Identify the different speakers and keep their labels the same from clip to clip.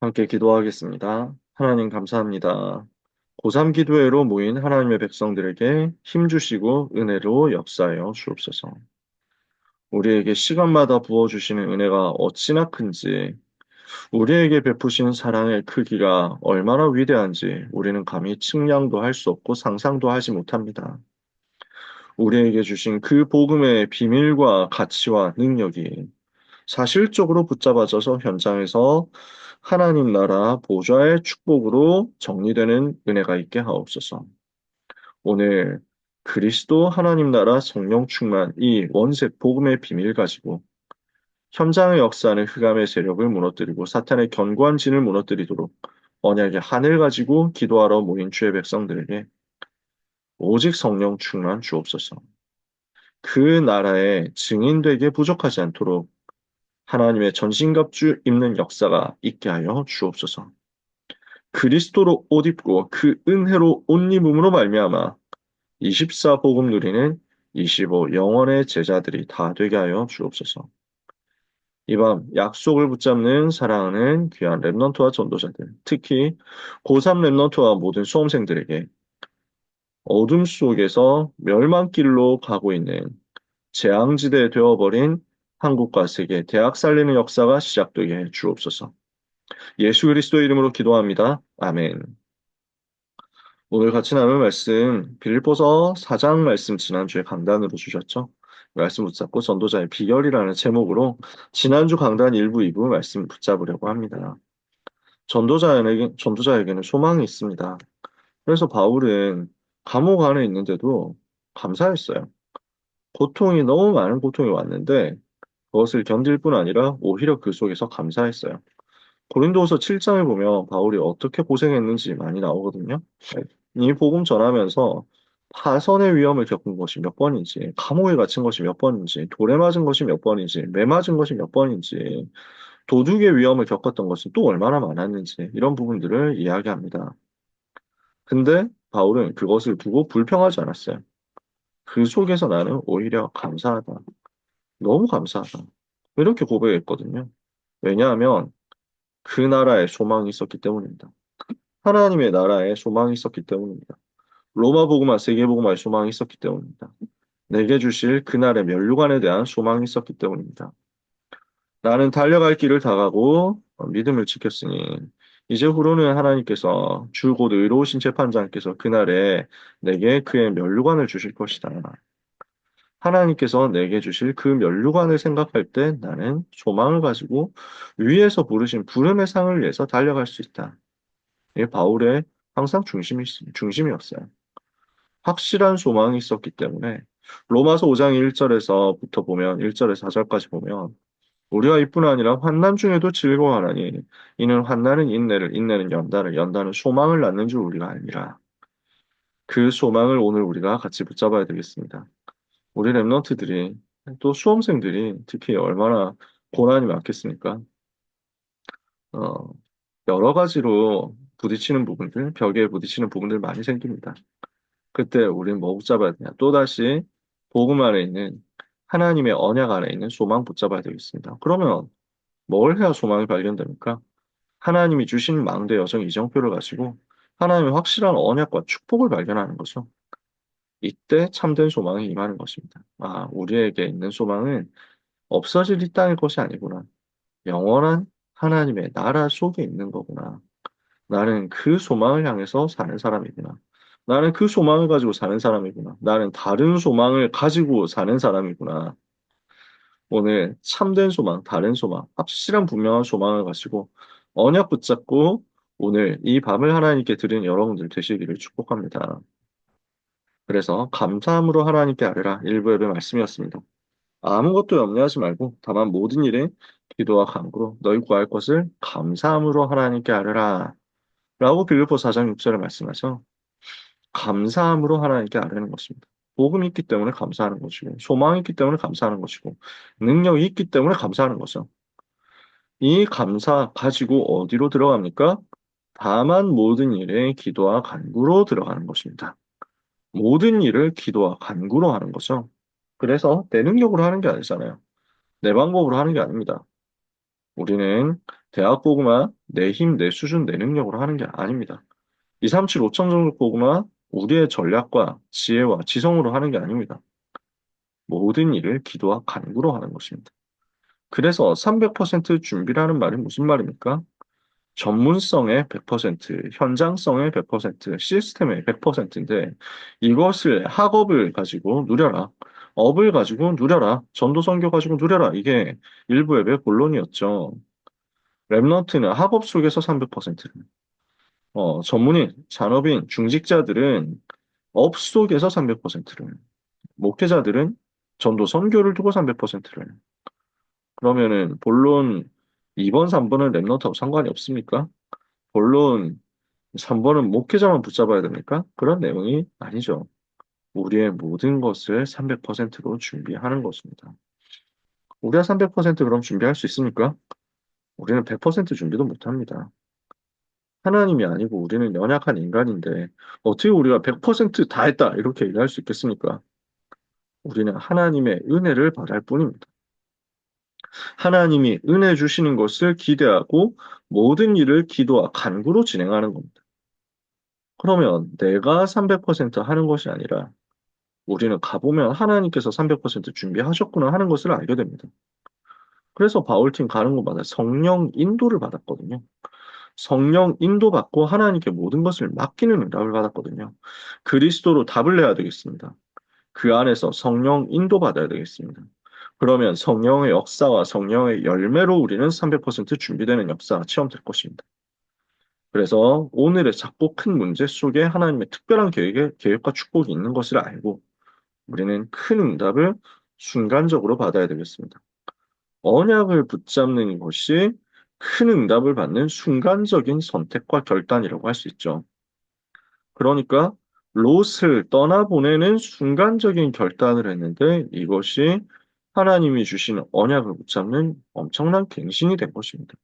Speaker 1: 함께 기도하겠습니다. 하나님 감사합니다. 고3 기도회로 모인 하나님의 백성들에게 힘 주시고 은혜로 역사하여 주옵소서. 우리에게 시간마다 부어주시는 은혜가 어찌나 큰지, 우리에게 베푸신 사랑의 크기가 얼마나 위대한지 우리는 감히 측량도 할 수 없고 상상도 하지 못합니다. 우리에게 주신 그 복음의 비밀과 가치와 능력이 사실적으로 붙잡아져서 현장에서 하나님 나라 보좌의 축복으로 정리되는 은혜가 있게 하옵소서. 오늘 그리스도 하나님 나라 성령 충만 이 원색 복음의 비밀 가지고 현장의 역사는 흑암의 세력을 무너뜨리고 사탄의 견고한 진을 무너뜨리도록 언약의 하늘 가지고 기도하러 모인 주의 백성들에게 오직 성령 충만 주옵소서. 그 나라의 증인되게 부족하지 않도록 하나님의 전신갑주 입는 역사가 있게 하여 주옵소서. 그리스도로 옷 입고 그 은혜로 옷 입음으로 말미암아 24 복음 누리는 25 영원의 제자들이 다 되게 하여 주옵소서. 이 밤 약속을 붙잡는 사랑하는 귀한 랩넌트와 전도자들, 특히 고3 랩넌트와 모든 수험생들에게 어둠 속에서 멸망길로 가고 있는 재앙지대 되어버린 한국과 세계 대학 살리는 역사가 시작되게 해 주옵소서. 예수 그리스도의 이름으로 기도합니다. 아멘. 오늘 같이 나눌 말씀 빌립보서 4장 말씀 지난주에 강단으로 주셨죠. 말씀 붙잡고 전도자의 비결이라는 제목으로 지난주 강단 1부, 2부 말씀 붙잡으려고 합니다. 전도자에게, 전도자에게는 소망이 있습니다. 그래서 바울은 감옥 안에 있는데도 감사했어요. 고통이 너무 많은 고통이 왔는데 그것을 견딜 뿐 아니라 오히려 그 속에서 감사했어요. 고린도후서 7장을 보면 바울이 어떻게 고생했는지 많이 나오거든요. 이 복음 전하면서 파선의 위험을 겪은 것이 몇 번인지, 감옥에 갇힌 것이 몇 번인지, 돌에 맞은 것이 몇 번인지, 매 맞은 것이 몇 번인지, 도둑의 위험을 겪었던 것이 또 얼마나 많았는지 이런 부분들을 이야기합니다. 근데 바울은 그것을 두고 불평하지 않았어요. 그 속에서 나는 오히려 감사하다. 너무 감사하다. 이렇게 고백했거든요. 왜냐하면 그 나라에 소망이 있었기 때문입니다. 하나님의 나라에 소망이 있었기 때문입니다. 로마 복음화, 세계 복음화에 소망이 있었기 때문입니다. 내게 주실 그날의 멸류관에 대한 소망이 있었기 때문입니다. 나는 달려갈 길을 다 가고 믿음을 지켰으니 이제 후로는 하나님께서 주곧 의로우신 재판장께서 그날에 내게 그의 멸류관을 주실 것이다. 하나님께서 내게 주실 그 멸류관을 생각할 때 나는 소망을 가지고 위에서 부르신 부름의 상을 위해서 달려갈 수 있다. 이게 바울의 항상 중심이, 중심이었어요. 확실한 소망이 있었기 때문에 로마서 5장 1절에서부터 보면 1절에서 4절까지 보면 우리가 이뿐 아니라 환난 중에도 즐거워하나니 이는 환난은 인내를 인내는 연단을 연단은 소망을 낳는 줄 우리가 알미라. 그 소망을 오늘 우리가 같이 붙잡아야 되겠습니다. 우리 랩런트들이 또 수험생들이 특히 얼마나 고난이 많겠습니까? 어, 여러 가지로 부딪히는 부분들, 벽에 부딪히는 부분들 많이 생깁니다. 그때 우리는 뭐 붙잡아야 되냐? 또다시 복음 안에 있는 하나님의 언약 안에 있는 소망 붙잡아야 되겠습니다. 그러면 뭘 해야 소망이 발견됩니까? 하나님이 주신 망대 여정 이정표를 가지고 하나님의 확실한 언약과 축복을 발견하는 거죠. 이때 참된 소망이 임하는 것입니다. 아, 우리에게 있는 소망은 없어질 이 땅의 것이 아니구나. 영원한 하나님의 나라 속에 있는 거구나. 나는 그 소망을 향해서 사는 사람이구나. 나는 그 소망을 가지고 사는 사람이구나. 나는 다른 소망을 가지고 사는 사람이구나. 오늘 참된 소망, 다른 소망, 확실한 분명한 소망을 가지고 언약 붙잡고 오늘 이 밤을 하나님께 드린 여러분들 되시기를 축복합니다. 그래서 감사함으로 하나님께 아뢰라 일부 예배 말씀이었습니다. 아무것도 염려하지 말고 다만 모든 일에 기도와 간구로 너희 구할 것을 감사함으로 하나님께 아뢰라 라고 빌립보 4장 6절에 말씀하셔 감사함으로 하나님께 아뢰는 것입니다. 복음이 있기 때문에 감사하는 것이고 소망이 있기 때문에 감사하는 것이고 능력이 있기 때문에 감사하는 거죠. 이 감사 가지고 어디로 들어갑니까? 다만 모든 일에 기도와 간구로 들어가는 것입니다. 모든 일을 기도와 간구로 하는 거죠. 그래서 내 능력으로 하는 게 아니잖아요. 내 방법으로 하는 게 아닙니다. 우리는 대학 고구마 내 힘, 내 수준, 내 능력으로 하는 게 아닙니다. 237 5천 종족 고구마 우리의 전략과 지혜와 지성으로 하는 게 아닙니다. 모든 일을 기도와 간구로 하는 것입니다. 그래서 300% 준비라는 말이 무슨 말입니까? 전문성의 100%, 현장성의 100%, 시스템의 100%인데 이것을 학업을 가지고 누려라. 업을 가지고 누려라. 전도 선교 가지고 누려라. 이게 일부 앱의 본론이었죠. 랩넌트는 학업 속에서 300%를, 어, 전문인, 잔업인, 중직자들은 업 속에서 300%를, 목회자들은 전도 선교를 두고 300%를. 그러면은 본론 2번, 3번은 랩넌트하고 상관이 없습니까? 본론 3번은 목회자만 붙잡아야 됩니까? 그런 내용이 아니죠. 우리의 모든 것을 300%로 준비하는 것입니다. 우리가 300% 그럼 준비할 수 있습니까? 우리는 100% 준비도 못합니다. 하나님이 아니고 우리는 연약한 인간인데 어떻게 우리가 100%다 했다 이렇게 얘기할 수 있겠습니까? 우리는 하나님의 은혜를 받을 뿐입니다. 하나님이 은혜 주시는 것을 기대하고 모든 일을 기도와 간구로 진행하는 겁니다. 그러면 내가 300% 하는 것이 아니라 우리는 가보면 하나님께서 300% 준비하셨구나 하는 것을 알게 됩니다. 그래서 바울팀 가는 곳마다 성령 인도를 받았거든요. 성령 인도받고 하나님께 모든 것을 맡기는 응답을 받았거든요. 그리스도로 답을 내야 되겠습니다. 그 안에서 성령 인도받아야 되겠습니다. 그러면 성령의 역사와 성령의 열매로 우리는 300% 준비되는 역사가 체험될 것입니다. 그래서 오늘의 작고 큰 문제 속에 하나님의 특별한 계획에, 계획과 축복이 있는 것을 알고 우리는 큰 응답을 순간적으로 받아야 되겠습니다. 언약을 붙잡는 것이 큰 응답을 받는 순간적인 선택과 결단이라고 할 수 있죠. 그러니까 롯을 떠나보내는 순간적인 결단을 했는데 이것이 하나님이 주신 언약을 붙잡는 엄청난 갱신이 된 것입니다.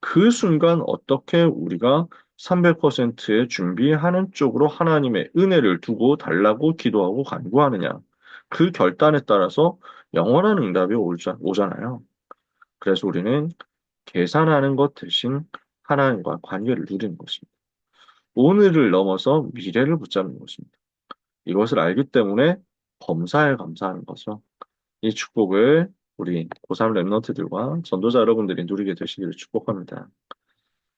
Speaker 1: 그 순간 어떻게 우리가 300%의 준비하는 쪽으로 하나님의 은혜를 두고 달라고 기도하고 간구하느냐. 그 결단에 따라서 영원한 응답이 오잖아요. 그래서 우리는 계산하는 것 대신 하나님과 관계를 누리는 것입니다. 오늘을 넘어서 미래를 붙잡는 것입니다. 이것을 알기 때문에 범사에 감사하는 거죠. 이 축복을 우리 고3 랩런트들과 전도자 여러분들이 누리게 되시기를 축복합니다.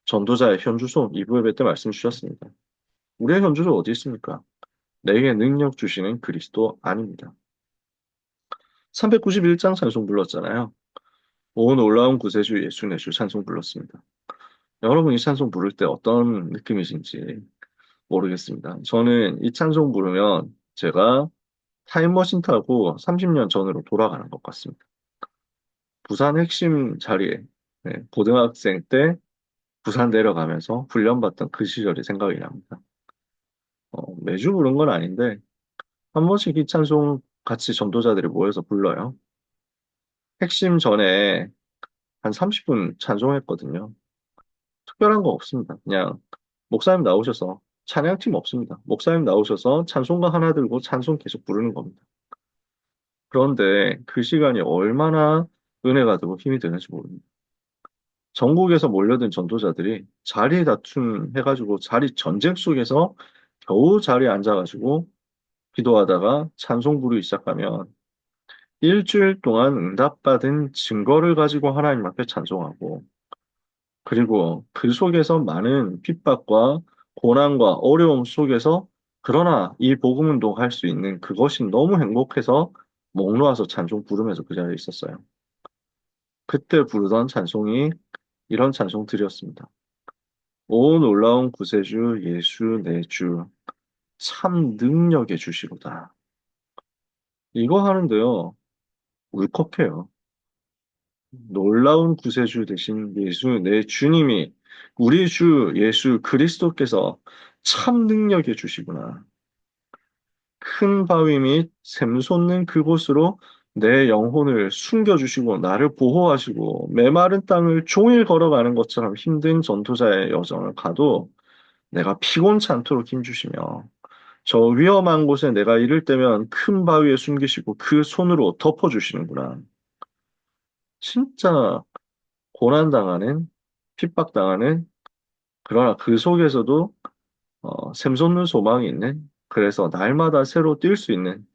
Speaker 1: 전도자의 현주소 2부에 때 말씀 주셨습니다. 우리의 현주소 어디 있습니까? 내게 능력 주시는 그리스도 아닙니다. 391장 찬송 불렀잖아요. 온 올라온 구세주 예수 내주 찬송 불렀습니다. 여러분 이 찬송 부를 때 어떤 느낌이신지 모르겠습니다. 저는 이 찬송 부르면 제가 타임머신 타고 30년 전으로 돌아가는 것 같습니다. 부산 핵심 자리에 네, 고등학생 때 부산 내려가면서 훈련받던 그 시절이 생각이 납니다. 어, 매주 부른 건 아닌데 한 번씩 이 찬송 같이 전도자들이 모여서 불러요. 핵심 전에 한 30분 찬송했거든요. 특별한 거 없습니다. 그냥 목사님 나오셔서 찬양팀 없습니다. 목사님 나오셔서 찬송가 하나 들고 찬송 계속 부르는 겁니다. 그런데 그 시간이 얼마나 은혜가 되고 힘이 되는지 모릅니다. 전국에서 몰려든 전도자들이 자리 다툼 해가지고 자리 전쟁 속에서 겨우 자리에 앉아가지고 기도하다가 찬송 부르기 시작하면 일주일 동안 응답받은 증거를 가지고 하나님 앞에 찬송하고 그리고 그 속에서 많은 핍박과 고난과 어려움 속에서 그러나 이 복음 운동할 수 있는 그것이 너무 행복해서 목 놓아서 찬송 부르면서 그 자리에 있었어요. 그때 부르던 찬송이 이런 찬송들이었습니다. 오 놀라운 구세주 예수 내 주 참 능력의 주시로다. 이거 하는데요. 울컥해요. 놀라운 구세주 되신 예수 내 주님이 우리 주 예수 그리스도께서 참 능력의 주시구나. 큰 바위 및 샘솟는 그곳으로 내 영혼을 숨겨주시고 나를 보호하시고 메마른 땅을 종일 걸어가는 것처럼 힘든 전투자의 여정을 가도 내가 피곤치 않도록 힘주시며 저 위험한 곳에 내가 이를 때면 큰 바위에 숨기시고 그 손으로 덮어주시는구나. 진짜 고난당하는, 핍박당하는, 그러나 그 속에서도 어, 샘솟는 소망이 있는, 그래서 날마다 새로 뛸 수 있는,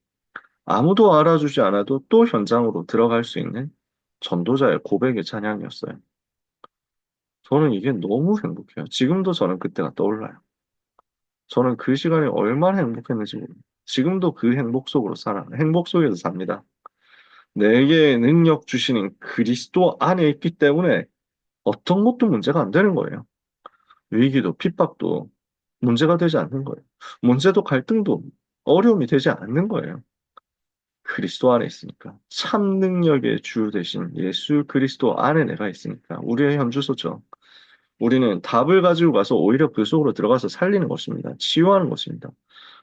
Speaker 1: 아무도 알아주지 않아도 또 현장으로 들어갈 수 있는 전도자의 고백의 찬양이었어요. 저는 이게 너무 행복해요. 지금도 저는 그때가 떠올라요. 저는 그 시간이 얼마나 행복했는지 모르겠어요. 지금도 그 행복 속으로 살아, 행복 속에서 삽니다. 내게 능력 주시는 그리스도 안에 있기 때문에 어떤 것도 문제가 안 되는 거예요. 위기도 핍박도 문제가 되지 않는 거예요. 문제도 갈등도 어려움이 되지 않는 거예요. 그리스도 안에 있으니까. 참 능력의 주 대신 예수 그리스도 안에 내가 있으니까. 우리의 현주소죠. 우리는 답을 가지고 가서 오히려 그 속으로 들어가서 살리는 것입니다. 치유하는 것입니다.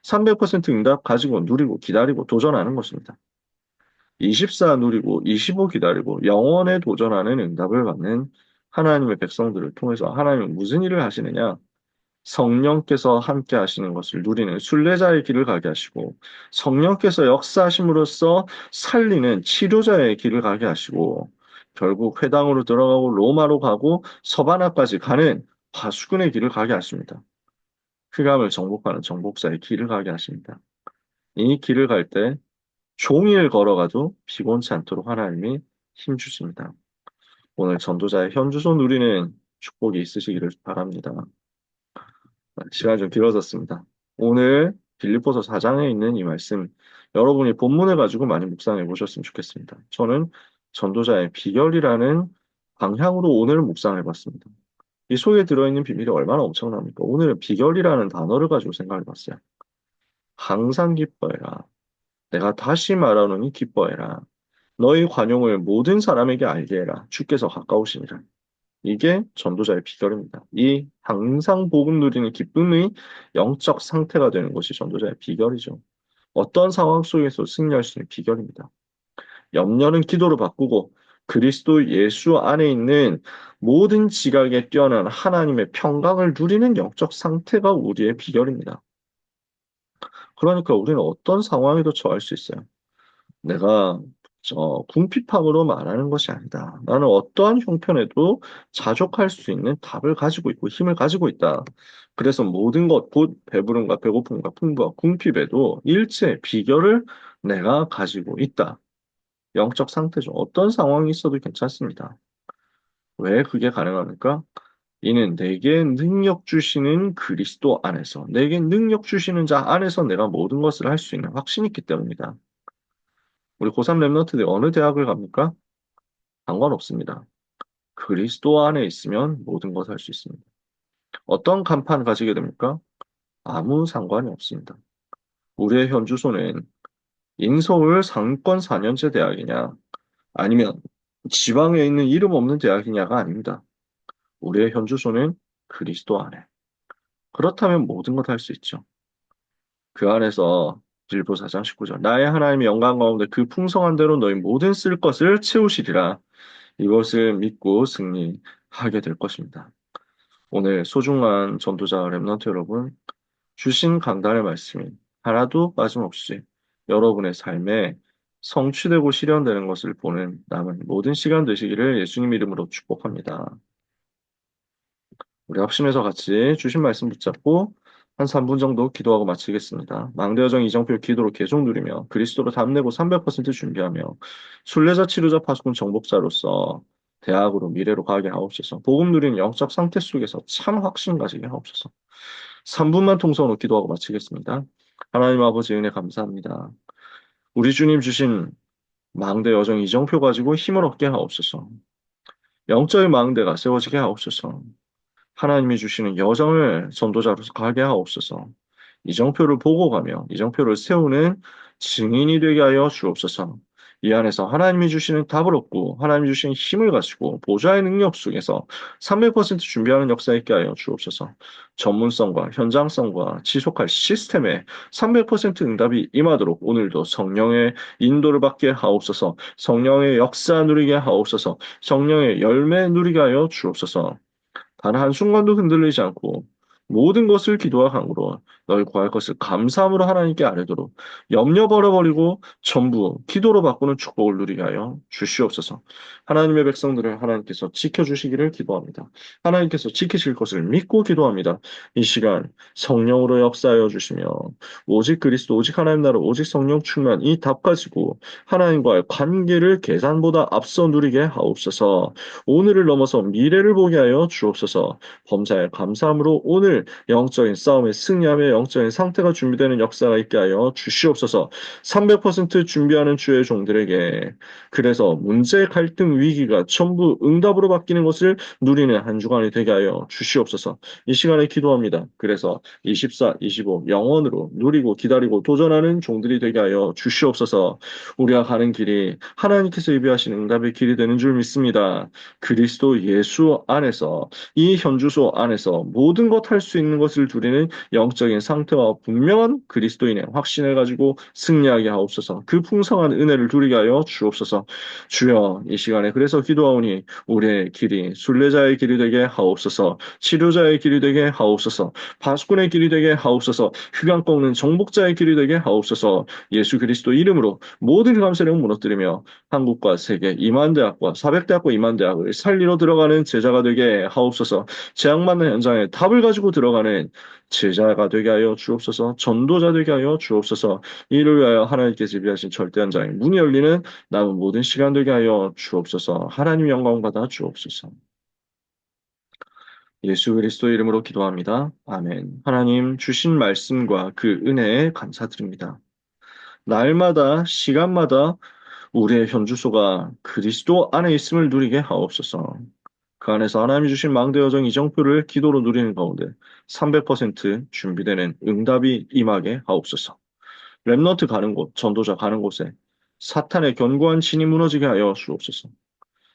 Speaker 1: 300% 응답 가지고 누리고 기다리고 도전하는 것입니다. 24 누리고 25 기다리고 영원에 도전하는 응답을 받는 하나님의 백성들을 통해서 하나님은 무슨 일을 하시느냐? 성령께서 함께 하시는 것을 누리는 순례자의 길을 가게 하시고 성령께서 역사하심으로써 살리는 치료자의 길을 가게 하시고 결국 회당으로 들어가고 로마로 가고 서바나까지 가는 화수군의 길을 가게 하십니다. 휘감을 정복하는 정복자의 길을 가게 하십니다. 이 길을 갈 때 종일 걸어가도 피곤치 않도록 하나님이 힘주십니다. 오늘 전도자의 현주소 누리는 축복이 있으시기를 바랍니다. 시간이 좀 길어졌습니다. 오늘 빌립보서 4장에 있는 이 말씀 여러분이 본문을 가지고 많이 묵상해 보셨으면 좋겠습니다. 저는 전도자의 비결이라는 방향으로 오늘 묵상해 봤습니다. 이 속에 들어있는 비밀이 얼마나 엄청납니까? 오늘은 비결이라는 단어를 가지고 생각해 봤어요. 항상 기뻐해라. 내가 다시 말하노니 기뻐해라. 너희 관용을 모든 사람에게 알게 해라. 주께서 가까우시니라. 이게 전도자의 비결입니다. 이 항상 복음 누리는 기쁨의 영적 상태가 되는 것이 전도자의 비결이죠. 어떤 상황 속에서 승리할 수 있는 비결입니다. 염려는 기도로 바꾸고 그리스도 예수 안에 있는 모든 지각에 뛰어난 하나님의 평강을 누리는 영적 상태가 우리의 비결입니다. 그러니까 우리는 어떤 상황에도 처할 수 있어요. 내가 어, 궁핍함으로 말하는 것이 아니다. 나는 어떠한 형편에도 자족할 수 있는 답을 가지고 있고 힘을 가지고 있다. 그래서 모든 것, 곧 배부름과 배고픔과 풍부와 궁핍에도 일체 비결을 내가 가지고 있다. 영적 상태죠. 어떤 상황이 있어도 괜찮습니다. 왜 그게 가능합니까? 이는 내게 능력 주시는 그리스도 안에서, 내게 능력 주시는 자 안에서 내가 모든 것을 할 수 있는 확신이 있기 때문이다. 우리 고3 랩너트들 어느 대학을 갑니까? 상관없습니다. 그리스도 안에 있으면 모든 것을 할 수 있습니다. 어떤 간판 가지게 됩니까? 아무 상관이 없습니다. 우리의 현 주소는 인서울 상권 4년제 대학이냐, 아니면 지방에 있는 이름 없는 대학이냐가 아닙니다. 우리의 현 주소는 그리스도 안에. 그렇다면 모든 것할수 있죠. 그 안에서 빌보 4장 19절 나의 하나님의 영광 가운데 그 풍성한 대로 너희 모든 쓸 것을 채우시리라. 이것을 믿고 승리하게 될 것입니다. 오늘 소중한 전도자 랩런트 여러분 주신 강단의 말씀이 하나도 빠짐없이 여러분의 삶에 성취되고 실현되는 것을 보는 남은 모든 시간 되시기를 예수님 이름으로 축복합니다. 우리 합심해서 같이 주신 말씀 붙잡고 한 3분 정도 기도하고 마치겠습니다. 망대 여정 이정표 기도로 계속 누리며 그리스도로 답내고 300% 준비하며 순례자 치료자 파수꾼 정복자로서 대학으로 미래로 가게 하옵소서. 복음 누리는 영적 상태 속에서 참 확신 가지게 하옵소서. 3분만 통성으로 기도하고 마치겠습니다. 하나님 아버지 은혜 감사합니다. 우리 주님 주신 망대 여정 이정표 가지고 힘을 얻게 하옵소서. 영적인 망대가 세워지게 하옵소서. 하나님이 주시는 여정을 전도자로서 가게 하옵소서. 이정표를 보고 가며 이정표를 세우는 증인이 되게 하여 주옵소서. 이 안에서 하나님이 주시는 답을 얻고 하나님이 주시는 힘을 가지고 보좌의 능력 속에서 300% 준비하는 역사 있게 하여 주옵소서. 전문성과 현장성과 지속할 시스템에 300% 응답이 임하도록 오늘도 성령의 인도를 받게 하옵소서. 성령의 역사 누리게 하옵소서. 성령의 열매 누리게 하여 주옵소서. 단 한 순간도 흔들리지 않고 모든 것을 기도와 간구로 너희 구할 것을 감사함으로 하나님께 아뢰도록 염려 버려버리고 전부 기도로 바꾸는 축복을 누리게 하여 주시옵소서. 하나님의 백성들을 하나님께서 지켜주시기를 기도합니다. 하나님께서 지키실 것을 믿고 기도합니다. 이 시간 성령으로 역사하여 주시며 오직 그리스도 오직 하나님 나라 오직 성령 충만 이 답 가지고 하나님과의 관계를 계산보다 앞서 누리게 하옵소서. 오늘을 넘어서 미래를 보게 하여 주옵소서. 범사에 감사함으로 오늘 영적인 싸움에 승리하며 영적인 상태가 준비되는 역사가 있게 하여 주시옵소서. 300% 준비하는 주의 종들에게 그래서 문제, 갈등, 위기가 전부 응답으로 바뀌는 것을 누리는 한 주간이 되게 하여 주시옵소서. 이 시간에 기도합니다. 그래서 24, 25 영원으로 누리고 기다리고 도전하는 종들이 되게 하여 주시옵소서. 우리가 가는 길이 하나님께서 예비하시는 응답의 길이 되는 줄 믿습니다. 그리스도 예수 안에서 이 현주소 안에서 모든 것할 수 있는 것을 누리는 영적인 상태와 분명한 그리스도인의 확신을 가지고 승리하게 하옵소서. 그 풍성한 은혜를 누리게 하여 주옵소서. 주여 이 시간에 그래서 기도하오니 우리의 길이 순례자의 길이 되게 하옵소서. 치료자의 길이 되게 하옵소서. 바스꾼의 길이 되게 하옵소서. 휘강 꺾는 정복자의 길이 되게 하옵소서. 예수 그리스도 이름으로 모든 감세령 무너뜨리며 한국과 세계 이만대학과 400대학과 이만대학을 살리러 들어가는 제자가 되게 하옵소서. 재앙받는 현장에 답을 가지고 들어가는 제자가 되게 하여 주옵소서. 전도자 되게 하여 주옵소서. 이를 위하여 하나님께서 준비하신 절대 현장에 문이 열리는 남은 모든 시간 되게 하여 주옵소서. 하나님 영광 받아 주옵소서. 예수 그리스도 이름으로 기도합니다. 아멘. 하나님 주신 말씀과 그 은혜에 감사드립니다. 날마다 시간마다 우리의 현주소가 그리스도 안에 있음을 누리게 하옵소서. 그 안에서 하나님이 주신 망대 여정 이정표를 기도로 누리는 가운데 300% 준비되는 응답이 임하게 하옵소서. 랩너트 가는 곳, 전도자 가는 곳에 사탄의 견고한 진이 무너지게 하여 주옵소서.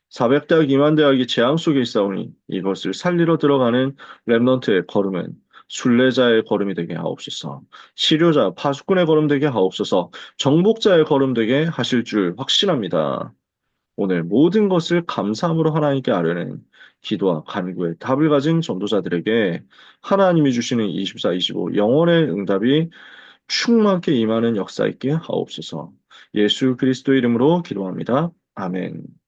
Speaker 1: 400대학, 2만 대학이 재앙 속에 있사오니 이것을 살리러 들어가는 랩넌트의 걸음은 순례자의 걸음이 되게 하옵소서. 치료자, 파수꾼의 걸음 되게 하옵소서. 정복자의 걸음 되게 하실 줄 확신합니다. 오늘 모든 것을 감사함으로 하나님께 아뢰는 기도와 간구의 답을 가진 전도자들에게 하나님이 주시는 24, 25 영원의 응답이 충만하게 임하는 역사 있게 하옵소서. 예수 그리스도 이름으로 기도합니다. 아멘.